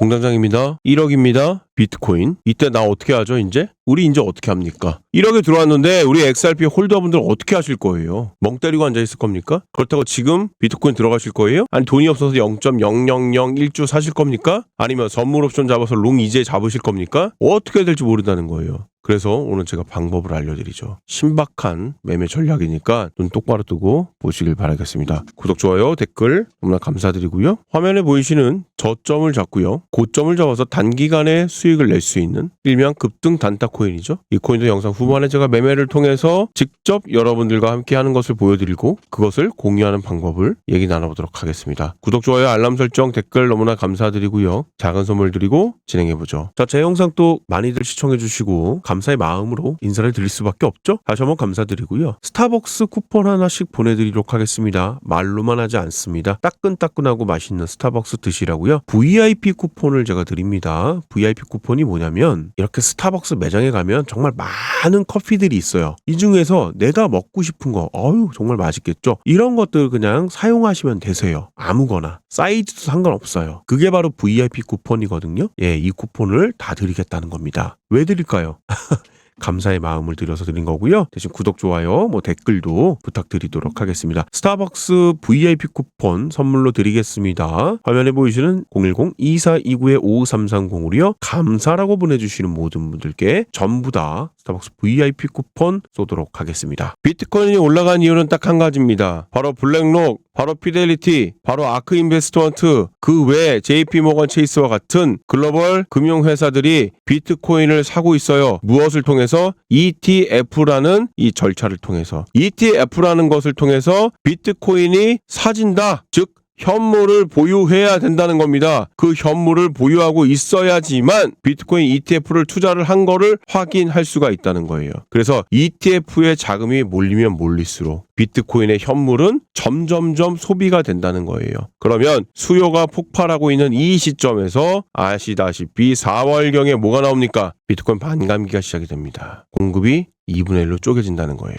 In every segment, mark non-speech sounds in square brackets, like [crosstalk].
공장장입니다. 1억입니다. 비트코인. 이때 나 어떻게 하죠, 이제? 우리 이제 어떻게 합니까? 1억에 들어왔는데 우리 XRP 홀더분들 어떻게 하실 거예요? 멍 때리고 앉아 있을 겁니까? 그렇다고 지금 비트코인 들어가실 거예요? 아니 돈이 없어서 0.0001주 사실 겁니까? 아니면 선물 옵션 잡아서 롱 이제 잡으실 겁니까? 어떻게 될지 모른다는 거예요. 그래서 오늘 제가 방법을 알려드리죠. 신박한 매매 전략이니까 눈 똑바로 뜨고 보시길 바라겠습니다. 구독, 좋아요, 댓글 너무나 감사드리고요. 화면에 보이시는 저점을 잡고요. 고점을 잡아서 단기간에 수익을 낼 수 있는 일명 급등 단타 코인이죠. 이 코인도 영상 후반에 제가 매매를 통해서 직접 여러분들과 함께 하는 것을 보여드리고 그것을 공유하는 방법을 얘기 나눠보도록 하겠습니다. 구독, 좋아요, 알람 설정, 댓글 너무나 감사드리고요. 작은 선물 드리고 진행해보죠. 자, 제 영상 또 많이들 시청해주시고 감사 의 마음으로 인사를 드릴 수밖에 없죠. 다시 한번 감사드리고요. 스타벅스 쿠폰 하나씩 보내드리도록 하겠습니다. 말로만 하지 않습니다. 따끈따끈하고 맛있는 스타벅스 드시라고요. VIP 쿠폰을 제가 드립니다. VIP 쿠폰이 뭐냐면 이렇게 스타벅스 매장에 가면 정말 많은 커피들이 있어요. 이 중에서 내가 먹고 싶은 거, 어유 정말 맛있겠죠. 이런 것들 그냥 사용하시면 되세요. 아무거나 사이즈도 상관없어요. 그게 바로 VIP 쿠폰이거든요. 예, 이 쿠폰을 다 드리겠다는 겁니다. 왜 드릴까요? [laughs] [laughs] 감사의 마음을 들여서 드린 거고요. 대신 구독, 좋아요, 뭐 댓글도 부탁드리도록 하겠습니다. 스타벅스 VIP 쿠폰 선물로 드리겠습니다. 화면에 보이시는 010-2429-5330으로요. 감사라고 보내주시는 모든 분들께 전부 다 스타벅스 VIP 쿠폰 쏘도록 하겠습니다. 비트코인이 올라간 이유는 딱 한 가지입니다. 바로 블랙록, 바로 피델리티, 바로 아크 인베스트먼트, 그외 JP 모건 체이스와 같은 글로벌 금융 회사들이 비트코인을 사고 있어요. 무엇을 통해서? ETF라는 이 절차를 통해서. ETF라는 것을 통해서 비트코인이 사진다. 즉, 현물을 보유해야 된다는 겁니다. 그 현물을 보유하고 있어야지만 비트코인 ETF를 투자를 한 거를 확인할 수가 있다는 거예요. 그래서 ETF에 자금이 몰리면 몰릴수록 비트코인의 현물은 점점점 소비가 된다는 거예요. 그러면 수요가 폭발하고 있는 이 시점에서 아시다시피 4월경에 뭐가 나옵니까? 비트코인 반감기가 시작이 됩니다. 공급이 2분의 1로 쪼개진다는 거예요.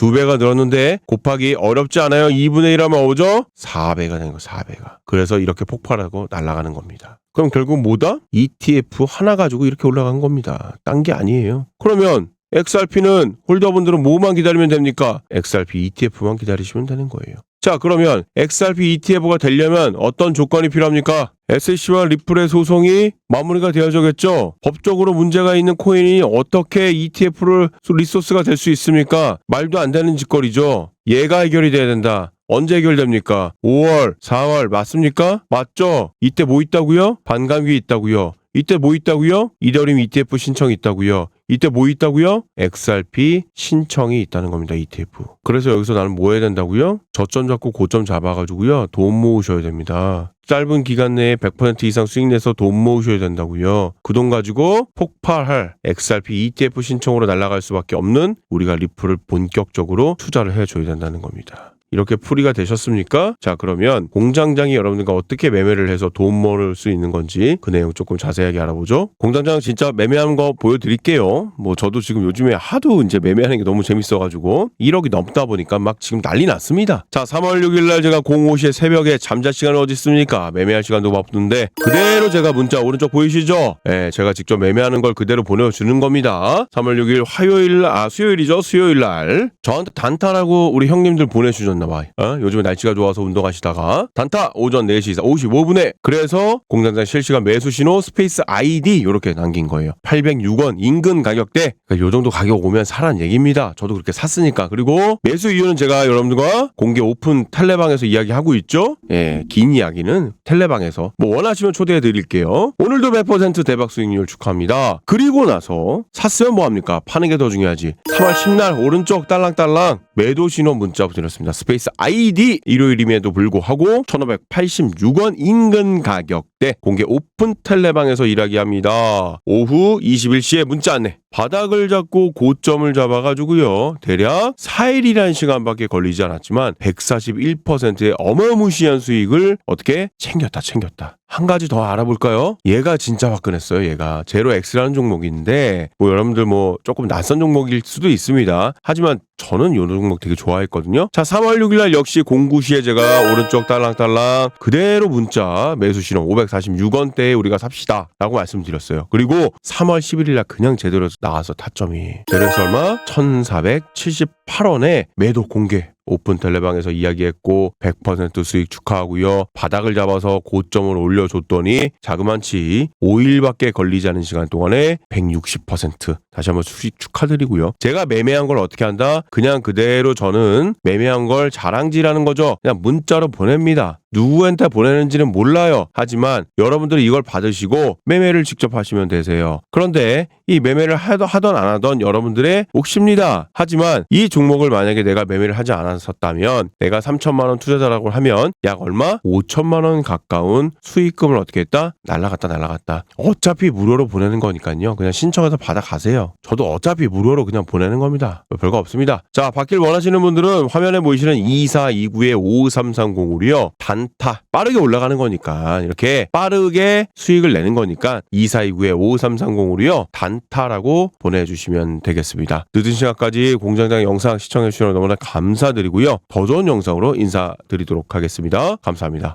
두 배가 늘었는데 곱하기 어렵지 않아요. 2분의 1 하면 오죠? 4배가 되는 거 4배가. 그래서 이렇게 폭발하고 날아가는 겁니다. 그럼 결국 뭐다? ETF 하나 가지고 이렇게 올라간 겁니다. 딴 게 아니에요. 그러면 XRP는 홀더분들은 뭐만 기다리면 됩니까? XRP ETF만 기다리시면 되는 거예요. 자, 그러면 XRP ETF가 되려면 어떤 조건이 필요합니까? SEC와 리플의 소송이 마무리가 되어져겠죠? 법적으로 문제가 있는 코인이 어떻게 ETF를 리소스가 될 수 있습니까? 말도 안 되는 짓거리죠. 얘가 해결이 돼야 된다. 언제 해결됩니까? 5월, 4월 맞습니까? 맞죠? 이때 뭐 있다고요? 반감기 있다고요. 이때 뭐 있다고요? 이더리움 ETF 신청이 있다고요. 이때 뭐 있다고요? XRP 신청이 있다는 겁니다. ETF. 그래서 여기서 나는 뭐 해야 된다고요? 저점 잡고 고점 잡아가지고요. 돈 모으셔야 됩니다. 짧은 기간 내에 100% 이상 수익 내서 돈 모으셔야 된다고요. 그 돈 가지고 폭발할 XRP ETF 신청으로 날아갈 수밖에 없는 우리가 리플을 본격적으로 투자를 해줘야 된다는 겁니다. 이렇게 풀이가 되셨습니까? 자, 그러면 공장장이 여러분들과 어떻게 매매를 해서 돈 모을 수 있는 건지 그 내용 조금 자세하게 알아보죠. 공장장 진짜 매매하는 거 보여드릴게요. 뭐 저도 지금 요즘에 하도 이제 매매하는 게 너무 재밌어가지고 1억이 넘다 보니까 막 지금 난리 났습니다. 자, 3월 6일 날 제가 05시에 새벽에 잠잘 시간은 어디 있습니까? 매매할 시간도 바쁜데 그대로 제가 문자 오른쪽 보이시죠? 예, 제가 직접 매매하는 걸 그대로 보내주는 겁니다. 3월 6일 화요일, 아, 수요일이죠? 수요일 날. 저한테 단타라고 우리 형님들 보내주셨 나 봐요. 어? 요즘에 날씨가 좋아서 운동하시다가 단타 오전 4시 55분에 그래서 공장장 실시간 매수 신호 스페이스 아이디 이렇게 남긴 거예요. 806원 인근 가격대. 그러니까 요 정도 가격 오면 사란 얘기입니다. 저도 그렇게 샀으니까. 그리고 매수 이유는 제가 여러분들과 공개 오픈 텔레방에서 이야기하고 있죠. 예, 긴 이야기는 텔레방에서 뭐 원하시면 초대해 드릴게요. 오늘도 100% 대박 수익률 축하합니다. 그리고 나서 샀으면 뭐 합니까? 파는 게 더 중요하지. 3월 10날 오른쪽 딸랑딸랑 매도 신호 문자 드렸습니다. 스페이스 아이디 일요일임에도 불구하고 1586원 인근 가격대 공개 오픈 텔레방에서 일하게 합니다. 오후 21시에 문자 안내 바닥을 잡고 고점을 잡아가지고요. 대략 4일이라는 시간밖에 걸리지 않았지만 141%의 어마무시한 수익을 어떻게 챙겼다 챙겼다. 한 가지 더 알아볼까요? 얘가 진짜 화끈했어요. 얘가 제로 X라는 종목인데 뭐 여러분들 뭐 조금 낯선 종목일 수도 있습니다. 하지만 저는 이 종목 되게 좋아했거든요. 자, 3월 6일 날 역시 공구 시에 제가 오른쪽 딸랑딸랑 그대로 문자 매수 신호 546원대에 우리가 삽시다 라고 말씀드렸어요. 그리고 3월 11일 날 그냥 제대로 나와서 타점이 제로에서 얼마? 1,478원에 매도 공개 오픈 텔레방에서 이야기했고 100% 수익 축하하고요. 바닥을 잡아서 고점을 올려줬더니 자그만치 5일밖에 걸리지 않은 시간 동안에 160% 다시 한번 수익 축하드리고요. 제가 매매한 걸 어떻게 한다? 그냥 그대로 저는 매매한 걸 자랑질하는 거죠. 그냥 문자로 보냅니다. 누구한테 보내는지는 몰라요. 하지만 여러분들이 이걸 받으시고 매매를 직접 하시면 되세요. 그런데 이 매매를 하던 안 하던 여러분들의 몫입니다. 하지만 이 종목을 만약에 내가 매매를 하지 않았었다면 내가 3천만 원 투자자라고 하면 약 얼마? 5천만 원 가까운 수익금을 어떻게 했다? 날라갔다 날라갔다. 어차피 무료로 보내는 거니까요. 그냥 신청해서 받아가세요. 저도 어차피 무료로 그냥 보내는 겁니다. 별거 없습니다. 자, 받길 원하시는 분들은 화면에 보이시는 2429의 55305이요. 단타 빠르게 올라가는 거니까 이렇게 빠르게 수익을 내는 거니까 2429의 55330으로요. 단타라고 보내주시면 되겠습니다. 늦은 시간까지 공장장 영상 시청해 주셔서 너무나 감사드리고요. 더 좋은 영상으로 인사드리도록 하겠습니다. 감사합니다.